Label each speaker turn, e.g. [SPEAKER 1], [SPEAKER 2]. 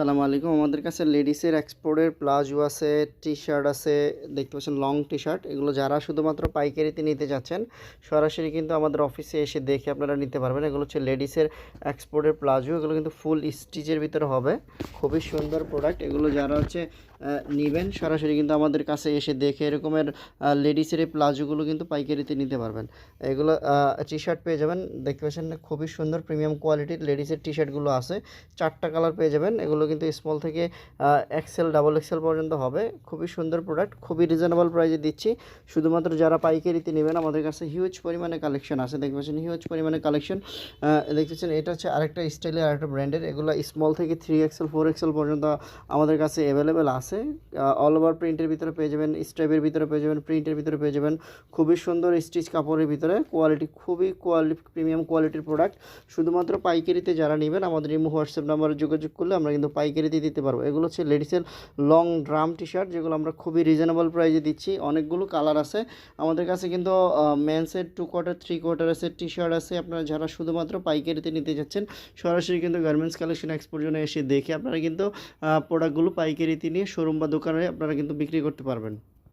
[SPEAKER 1] আসসালামু আলাইকুম। আমাদের কাছে লেডিসের এক্সপোর্টের প্লাজো আছে টি শার্ট আছে, দেখতে পাচ্ছেন লং টি শার্ট এগুলো যারা শুধুমাত্র পাইকারিতে নিতে যাচ্ছেন, সরাসরি কিন্তু আমাদের অফিসে এসে দেখে আপনারা নিতে পারবেন। এগুলো হচ্ছে লেডিসের এক্সপোর্টের প্লাজো। এগুলো কিন্তু ফুল স্টিচের ভিতরে হবে। খুবই সুন্দর প্রোডাক্ট। এগুলো যারা হচ্ছে নিবেন, সরাসরি কিন্তু আমাদের কাছে এসে দেখে এরকমের লেডিসের এই প্লাজোগুলো কিন্তু পাইকারিতে নিতে পারবেন। এগুলো টি শার্ট পেয়ে যাবেন। দেখতে পাচ্ছেন, খুবই সুন্দর প্রিমিয়াম কোয়ালিটির লেডিসের টি শার্টগুলো আছে। চারটা কালার পেয়ে যাবেন। এগুলো কিন্তু স্মল থেকে এক্সেল ডাবল এক্সেল পর্যন্ত হবে। খুবই সুন্দর প্রোডাক্ট খুবই রিজনেবল প্রাইসে দিচ্ছি। শুধুমাত্র যারা পাইকারিতে নেবেন, আমাদের কাছে হিউজ পরিমাণে কালেকশন আছে। দেখতে পাচ্ছেন হিউজ পরিমাণে কালেকশন দেখতেছেন এটা হচ্ছে আরেকটা স্টাইলের আরেকটা ব্র্যান্ডের এগুলো স্মল থেকে থ্রি এক্সেল ফোর এক্সেল পর্যন্ত আমাদের কাছে অ্যাভেলেবেল আছে। অল ওভার প্রিন্টের ভিতরে পেয়ে যাবেন স্ট্রাইপের ভিতরে পেয়ে যাবেন প্রিন্টের ভিতরে পেয়ে যাবেন। খুবই সুন্দর স্টিচ কাপড়ের ভিতরে। কোয়ালিটি খুবই কোয়ালিটি প্রিমিয়াম কোয়ালিটির প্রোডাক্ট শুধুমাত্র পাইকারিতে যারা নেবেন, আমাদের ইমো হোয়াটসঅ্যাপ নাম্বারে যোগাযোগ করলে আমরা কিন্তু পাইকারিতে দিতে পারব। এগুলো হচ্ছে লেডিসের লং ড্রাম টি শার্ট যেগুলো আমরা খুবই রিজনেবল প্রাইসে দিচ্ছি। অনেকগুলো কালার আছে। আমাদের কাছে কিন্তু মেন্সের টু কোয়ার্টার থ্রি কোয়ার্টার আছে টি শার্ট আছে। আপনারা যারা শুধুমাত্র পাইকারিতে নিতে যাচ্ছেন, সরাসরি কিন্তু গার্মেন্টস কালেকশন এক্সপোর্জনে এসে দেখে আপনারা কিন্তু প্রোডাক্টগুলো পাইকারিতে নিয়ে শোরুম বা দোকানে আপনারা কিন্তু বিক্রি করতে পারবেন।